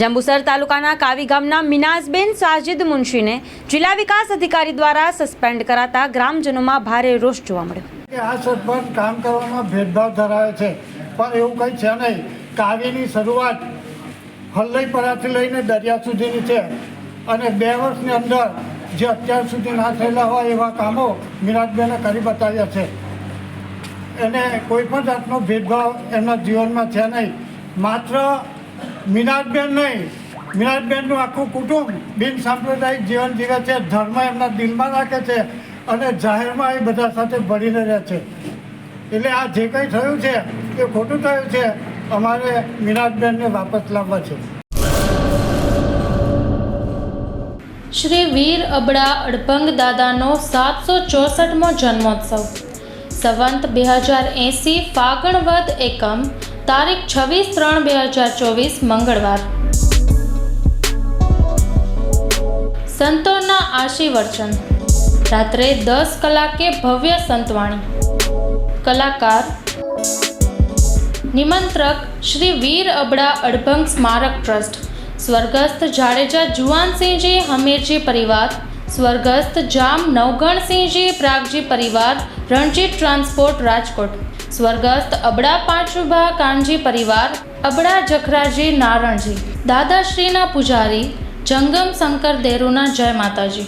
જંબુસર તાલુકાના કાવી ગામના મિનાઝબેન સાજિદ મુનશીને જિલ્લા વિકાસ અધિકારી દ્વારા સસ્પેન્ડ કરાતા ગ્રામજનોમાં ભારે રોષ જોવા મળ્યો. આ સરપંચ કામ કરવામાં ભેદભાવ ધરાવે છે, પણ એવું કંઈ છે નહીં. કાવ્યની શરૂઆત હલ્લઈપરાથી લઈને દરિયા સુધીની છે અને બે વર્ષની અંદર જે અત્યાર સુધી ના થયેલા હોય એવા કામો મિરાજબેને કરી બતાવ્યા છે. એને કોઈ પણ જાતનો ભેદભાવ એમના જીવનમાં છે નહીં. માત્ર મિનાજબેન નહીં. મિનાજબેનનું આખું કુટુંબ બિન સાંપ્રદાયિક જીવન જીવે છે. ધર્મ એમના દિલમાં રાખે છે અને જાહેરમાં એ બધા સાથે ભળીને રહે છે. એટલે આ જે કંઈ થયું છે એ ખોટું થયું છે, અમારે મિનાજબેનને વાપસ લાવવા છે. શ્રી વીર અબડા અડભંગ દાદાનો સાતસો ચોસઠમો જન્મોત્સવ. સંવંત બે હજાર એંસી ફાગણવદ એકમ તારીખ છવ્વીસ ત્રણ બે હજાર ચોવીસ મંગળવાર. સંતોના આશીર્વચન. રાત્રે દસ કલાકે ભવ્ય સંતવાણી. કલાકાર. નિમંત્રક શ્રી વીર અબડા અડભંગ સ્મારક ટ્રસ્ટ. સ્વર્ગસ્થ જાડેજા જુવાનસિંહજી હમીરજી પરિવાર. સ્વર્ગસ્થ જામ નવગણસિંહજી પ્રાગજી પરિવાર. રણજીત ટ્રાન્સપોર્ટ રાજકોટ. સ્વર્ગસ્થ અબડા પાંચુભા કાનજી પરિવાર, અબડા જખરાજી નારણજી, દાદાશ્રીના પૂજારી, જંગમ શંકર દેરુના જય માતાજી.